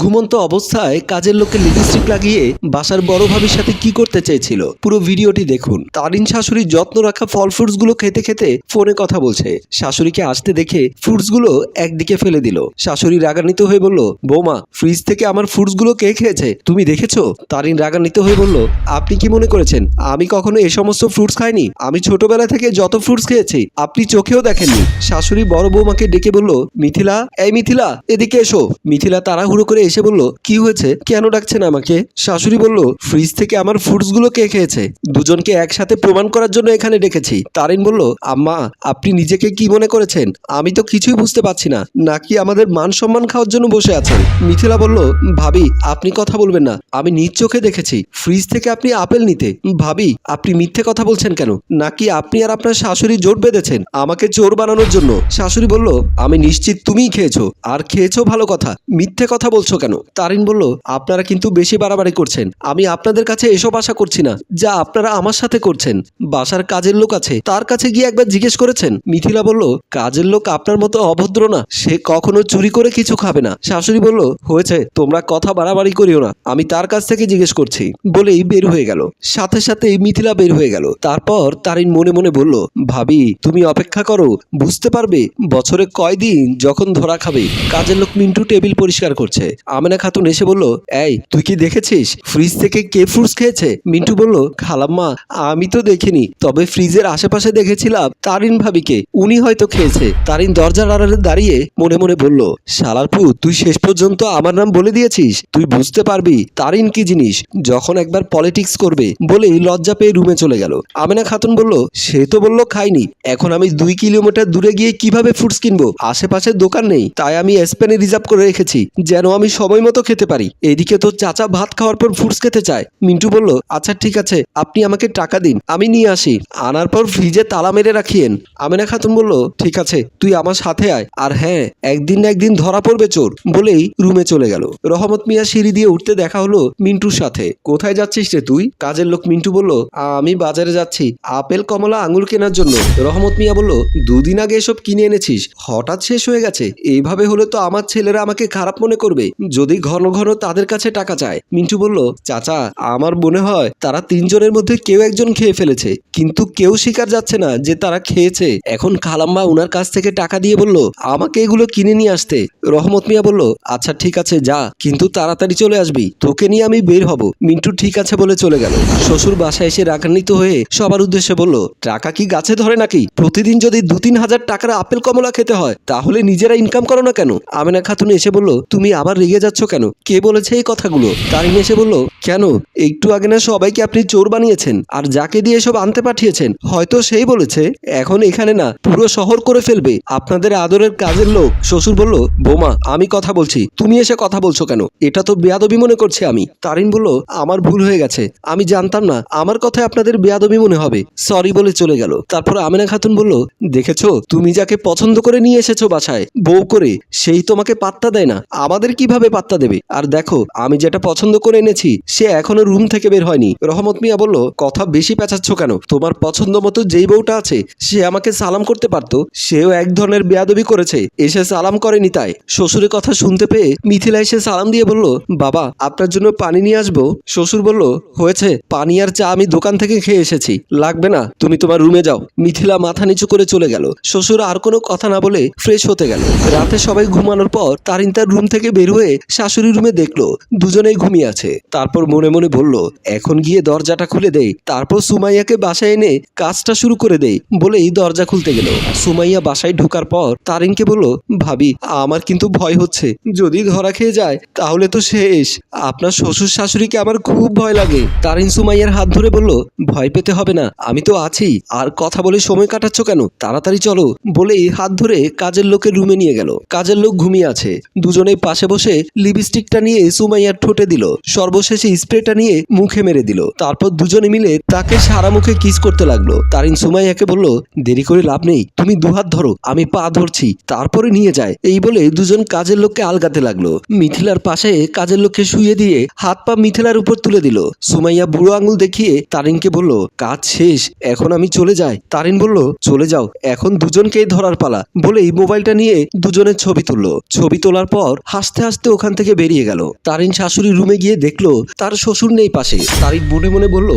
ঘুমন্ত অবস্থায় কাজের লোককে লিপস্টিক লাগিয়ে বাসার বড় ভাবির সাথে কি করতে চেয়েছিল? পুরো ভিডিওটি দেখুন। তারিন শাশুড়ির যত্ন রাখা ফল ফ্রুটসগুলো খেতে খেতে ফোনে কথা বলছে। শাশুড়িকে আসতে দেখে ফ্রুটসগুলো একদিকে ফেলে দিল। শাশুড়ি রাগান্বিত হয়ে বলল, বৌমা ফ্রিজ থেকে আমার ফ্রুটসগুলো কে খেয়েছে? তুমি দেখেছ? তারিন রাগান্বিত হয়ে বলল, আপনি কি মনে করেছেন? আমি কখনো এ সমস্ত ফ্রুটস খাইনি। আমি ছোটবেলা থেকে যত ফ্রুটস খেয়েছি, আপনি চোখেও দেখেননি। শাশুড়ি বড় বৌমাকে ডেকে বলল, মিথিলা, এই মিথিলা, এদিকে এসো। মিথিলা তাড়াহুড়ো করে এসে বলল, কি হয়েছে? কেন ডাকছেন আমাকে? শাশুড়ি বলল, ফ্রিজ থেকে আমার ফ্রুটসগুলো কে খেয়েছে? দুজনকে একসাথে প্রমাণ করার জন্য এখানে ডেকেছি। তারিন বলল, আম্মা, আপনি নিজেকে কি মনে করেছেন? আমি তো কিছুই বুঝতে পারছি না। নাকি আমাদের মান সম্মান খাওয়ার জন্য বসে আছেন? মিথিলা বলল, ভাবি, আপনি কথা বলবেন না। আমি নিজ চোখে দেখেছি। ফ্রিজ থেকে আপনি আপেল নিতে। ভাবি, আপনি মিথ্যে কথা বলছেন কেন? নাকি আপনি আর আপনার শাশুড়ি জোট বেঁধেছেন আমাকে চোর বানানোর জন্য? শাশুড়ি বলল, আমি নিশ্চিত তুমিই খেয়েছো। আর খেয়েছো ভালো কথা। মিথ্যে কথা বলছো কেন? তারিন বলল, আপনারা কিন্তু বেশি বাড়াবাড়ি করছেন। আমি আপনাদের কাছে এসব আশা করছি না, যা আপনারা আমার সাথে করছেন। বাসার কাজের লোক আছে, তার কাছে গিয়ে একবার জিজ্ঞেস করেছেন। মিথিলা বলল, কাজের লোক আপনার মতো অভদ্র না, সে কখনো চুরি করে কিছু খাবে না। শাশুড়ি বলল, হয়েছে, তোমরা কথা বাড়াবাড়ি করিও না, আমি তার কাছ থেকে জিজ্ঞেস করছি। বলেই বের হয়ে গেল। সাথে সাথে মিথিলা বের হয়ে গেল। তারপর তারিন মনে মনে বলল, ভাবি, তুমি অপেক্ষা করো, বুঝতে পারবে, বছরে কয়দিন যখন ধরা খাবে, কাজের লোক মিন্টু টেবিল পরিষ্কার করছে। আমেনা খাতুন এসে বলল, এই, তুই কি দেখেছিস? ফ্রিজ থেকে কে ফ্রুটস খেয়েছে? মিন্টু বলল, খালাম্মা, আমি তো দেখিনি। তবে ফ্রিজের আশেপাশে দেখেছিলাম তারিন ভাবিকে। উনি হয়তো খেয়েছে। তারিন দরজার আড়ালে দাঁড়িয়ে মনে মনে বলল, শালারপু, তুই শেষ পর্যন্ত আমার নাম বলে দিয়েছিস। তুই বুঝতে পারবি তারিন কি জিনিস। যখন একবার পলিটিক্স করবে বলেই লজ্জা পেয়ে রুমে চলে গেল। আমেনা খাতুন বলল, সে তো বলল খাইনি। এখন আমি দুই কিলোমিটার দূরে গিয়ে কীভাবে ফ্রুটস কিনবো? আশেপাশে দোকান নেই, তাই আমি স্পেনে রিজার্ভ করে রেখেছি। যেন আমি সময় মতো খেতে পারি। এদিকে তো চাচা ভাত খাওয়ার পর ফ্রুটস খেতে চায়। মিন্টু বলল আচ্ছা ঠিক আছে, আপনি আমাকে টাকা দিন, আমি নিয়ে আসি। আনার পর ফ্রিজে তালা মেরে রাখিয়েন। আমেনা খাতুন বলল, ঠিক আছে, তুই আমার সাথে আয়। আর হ্যাঁ একদিন না একদিন ধরা পড়বে চোর, বলেই রুমে চলে গেল। রহমত মিয়া সিঁড়ি দিয়ে উঠতে দেখা হলো মিন্টুর সাথে। কোথায় যাচ্ছিস রে তুই? কাজের লোক মিন্টু বলল, আমি বাজারে যাচ্ছি, আপেল, কমলা, আঙুর কেনার জন্য। রহমত মিয়া বলল, দুদিন আগে এসব কিনে এনেছিস, হঠাৎ শেষ হয়ে গেছে এইভাবে হলে তো আমার ছেলেরা আমাকে খারাপ মনে করবে। যদি ঘন ঘন তাদের কাছে টাকা চায়, মিন্টু বলল, চাচা, আমার মনে হয় তারা তিনজনের মধ্যে কেউ একজন খেয়ে ফেলেছে। কিন্তু কেউ স্বীকার যাচ্ছে না যে তারা খেয়েছে। এখন খালাম্মা উনার কাছ থেকে টাকা দিয়ে বলল, আমাকে এগুলো কিনে নিয়ে আসতে। রহমত মিয়া বলল আচ্ছা ঠিক আছে, যা, কিন্তু তাড়াতাড়ি চলে আসবি। তোকে নিয়ে আমি বের হব। মিন্টু ঠিক আছে বলে চলে গেল। শ্বশুর বাসায় এসে রাগান্বিত হয়ে সবার উদ্দেশ্যে বলল, টাকা কি গাছে ধরে নাকি? প্রতিদিন যদি দু তিন হাজার টাকার আপেল কমলা খেতে হয়, তাহলে নিজেরা ইনকাম করো না কেন? আমেনা খাতুন এসে বলল, তুমি আবার রেগে যাচ্ছ কেন? কে বলেছে এই কথাগুলো? তারিন এসে বলল, কেন? একটু আগে না সবাইকে আপনি চোর বানিয়েছেন, আর যাকে দিয়ে এসব আনতে পাঠিয়েছেন, হয়তো সেই বলেছে, এখন এখানে না, পুরো শহর করে ফেলবে। আপনাদের আদরের কাজের লোক। শ্বশুর বলল, বোমা, আমি কথা বলছি, তুমি এসে কথা বলছো কেন? এটা তো বেয়াদবি মনে করছি আমি। তারিন বলল, আমার ভুল হয়ে গেছে। আমি জানতাম না, আমার কথায় আপনাদের বেয়াদবি মনে হবে। সরি বলে চলে গেল। তারপর আমেনা খাতুন বলল, দেখেছ, তুমি যাকে পছন্দ করে নিয়ে এসেছ বাসায়, বউ করে, সেই তোমাকে পাত্তা দেয় না। আমাদের কীভাবে পাত্তা দেবে? আর দেখো, আমি যেটা পছন্দ করে এনেছি, সে এখনও রুম থেকে বের হয়নি। রহমত মিয়া বলল, কথা বেশি পেঁচাচ্ছ কেন? তোমার পছন্দ মতো যেই বউটা আছে, সে আমাকে সালাম করতে পারতো। সেও এক ধরনের বেয়াদবি করেছে, এসে সালাম করেনি তাই। শ্বশুরের কথা শুনতে পেয়ে মিথিলা এসে সালাম দিয়ে বলল, বাবা, আপনার জন্য পানি নিয়ে আসব। শ্বশুর বলল, হয়েছে, পানি আর চা আমি দোকান থেকে খেয়ে এসেছি। লাগবে না, তুমি তোমার রুমে যাও। মিথিলা মাথা নিচু করে চলে গেল। শ্বশুর আর কোনো কথা না বলে ফ্রেশ হতে গেল। রাতে সবাই ঘুমানোর পর তারিন তার রুম থেকে বের হয়ে শাশুড়ি রুমে দেখল, দুজনেই ঘুমিয়ে আছে। তারপর মনে মনে বলল, এখন গিয়ে দরজাটা খুলে দেই। তারপর সুমাইয়াকে বাসায় এনে কাজটা শুরু করে দেই বলেই দরজা খুলতে গেল। সুমাইয়া বাসায় ঢোকার পর তারিনকে বলল, ভাবি, আমার কিন্তু ভয় হচ্ছে। যদি ধরা খেয়ে যায়, তাহলে তো শেষ। আপনার শ্বশুর শাশুড়িকে আমার খুব ভয় লাগে। তারিন সুমাইয়ার হাত ধরে বলল, ভয় পেতে হবে না, আমি তো আছি। আর কথা বলে সময় কাটাচ্ছ কেন? তাড়াতাড়ি চলো। বলেই হাত ধরে কাজের লোকের রুমে নিয়ে গেল। কাজের লোক ঘুমিয়ে আছে। দুজনেই পাশে বসে লিপস্টিকটা নিয়ে সুমাইয়ার ঠোঁটে দিল। সর্বশেষে স্প্রেটা নিয়ে মুখে মেরে দিল। তারপর দুজনে মিলে তাকে সারা মুখে কিস করতে লাগল। তারিন সুমাইয়াকে বলল, দেরি করে লাভ নেই, তুমি দুহাত ধরো, আমি পা ধরছি, তারপরে নিয়ে যায়। এই বলে দুজন কাজের লোককে আলগাতে লাগল। মিথিলার পাশে কাজের লোককে শুয়ে দিয়ে হাত পা মিথিলার উপর তুলে দিল। সুমাইয়া বুড়ো আঙুল দেখিয়ে তারিনকে বলল, কাজ শেষ, এখন আমি চলে যাই। তারিন বলল, চলে যাও, এখন দুজনকেই ধরার পালা। বলেই মোবাইলটা নিয়ে দুজনের ছবি তুললো। ছবি তোলার পর হাসতে হাসতে হাঁটতে ওখান থেকে বেরিয়ে গেল। তারিন শাশুড়ি রুমে গিয়ে দেখল, তার শ্বশুর নেই পাশে। তারিন মনে মনে বলল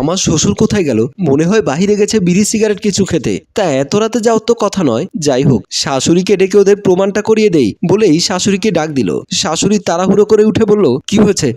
আমার শ্বশুর কোথায় গেল? মনে হয় বাহিরে গেছে বিড়ি, সিগারেট কিছু খেতে। তা এত রাতে যাওয়ার তো কথা নয়। যাই হোক, শাশুড়িকে ডেকে ওদের প্রমাণটা করিয়ে দেই। বলেই শাশুড়িকে ডাক দিল। শাশুড়ি তাড়াহুড়ো করে উঠে বলল, কি হয়েছে?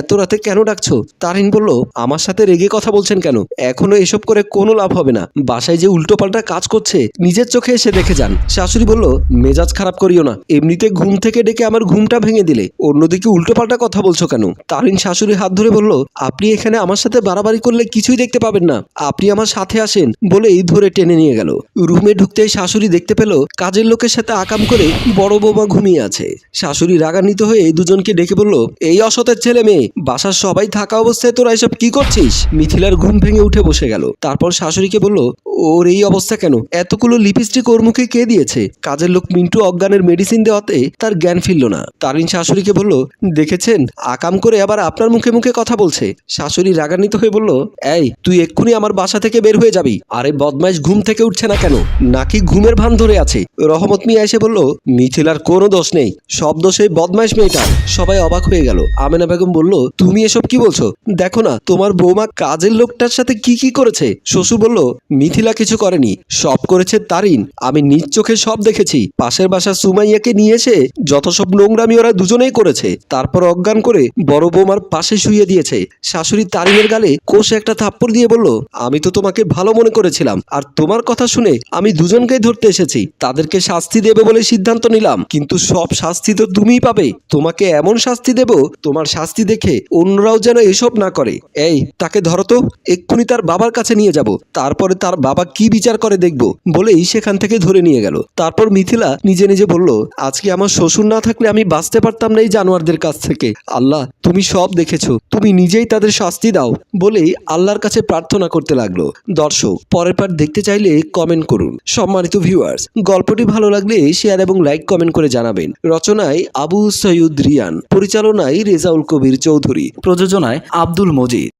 এত রাতে কেন ডাকছো? তারিন বলল, আমার সাথে রেগে কথা বলছেন কেন? এখনও এসব করে কোনো লাভ হবে না। বাসায় যে উল্টোপাল্টা কাজ করছে, নিজের চোখে এসে দেখে যান। শাশুড়ি বলল, মেজাজ খারাপ করিও না। এমনিতে ঘুম থেকে ডেকে আমার ঘুমটা ভেঙে দিলে। অন্যদিকে উল্টোপাল্টা কথা বলছো কেন? তারিন শাশুড়ি হাত ধরে বলল, আপনি এখানে আমার সাথে বাড়াবাড়ি করলে কিছুই দেখতে পাবেন না। আপনি আমার সাথে আসেন, বলেই ধরে টেনে নিয়ে গেল। রুমে ঢুকতেই শাশুড়ি দেখতে পেল, কাজের লোকের সাথে আকাম করে বড় বৌমা ঘুমিয়ে আছে। শাশুড়ি রাগান্বিত হয়ে দুজনকে ডেকে বলল, এই অসতের ছেলে মেয়ে, বাসার সবাই থাকা অবস্থায় তোরা এসব কি করছিস? মিথিলার ঘুম ভেঙে উঠে বসে গেল। তারপর শাশুড়িকে বলল ওর এই অবস্থা কেন? এতগুলো লিপস্টিক ওর মুখে কে দিয়েছে? কাজের লোক মিন্টু অজ্ঞানের মেডিসিন দেওয়াতে তার জ্ঞান ফিরল না। তারিন শাশুড়িকে বলল, দেখেছেন? আকাম করে আবার আপনার মুখে মুখে কথা বলছে। শাশুড়ি রাগান্বিত হয়ে বলল, এই, তুই এক্ষুনি আমার বাসা থেকে বের হয়ে যাবি। আরে বদমাইশ ঘুম থেকে উঠছে না কেন? নাকি ঘুমের ভান ধরে আছে? রহমত মিয়া এসে বলল, মিথিলার কোনো দোষ নেই। সব দোষে বদমাইশ মেয়েটা। সবাই অবাক হয়ে গেল। আমেনা বেগম বলল, তুমি এসব কি বলছো? দেখো না, তোমার বৌমা কাজের লোকটার সাথে কি কি করেছে? শ্বশুর বলল, মিথিলা কিছু করেনি। সব করেছে তারিন। আমি নিজ চোখে সব দেখেছি। পাশের বাসা সুমাইয়াকে নিয়ে এসে যত সব নোংরামি ওরা দুজনেই করেছে, তারপর অজ্ঞান করে বড় বৌমার পাশে শুয়ে দিয়েছে। শাশুড়ি তারিনের গালে কোষে একটা থাপ্পড় দিয়ে বলল, আমি তো তোমাকে ভালো মনে করেছিলাম, আর তোমার কথা শুনে আমি দুজনকেই ধরতে এসেছি। তাদেরকে শাস্তি দেবে বলে সিদ্ধান্ত নিলাম, কিন্তু সব শাস্তি তো তুমিই পাবে। তোমাকে এমন শাস্তি দেব, তোমার শাস্তি দেখে অন্যরাও যেন এসব না করে। এই, তাকে ধরো তো, এক্ষুনি তার বাবার কাছে নিয়ে যাব। তারপরে তার বাবা কি বিচার করে দেখব? বলেই সেখান থেকে ধরে নিয়ে গেল। তারপর মিথিলা নিজে নিজে বলল, আজকে আমার শ্বশুর না থাকলে আমি বাঁচতে পারতাম না এই জানোয়ারদের কাছ থেকে। আল্লাহ, তুমি সব দেখেছ। তুমি নিজেই তাদের শাস্তি দাও। বলেই আল্লাহর কাছে প্রার্থনা করতে লাগল। দর্শক, পরের পার দেখতে চাইলে কমেন্ট করুন। সম্মানিত ভিউয়ার্স গল্পটি ভালো লাগলে শেয়ার এবং লাইক কমেন্ট করে জানাবেন। রচনায় আবু সৈয়দ রিয়ান, পরিচালনায় রেজাউল কবির চৌধুরী, প্রযোজনায় আব্দুল মজিদ।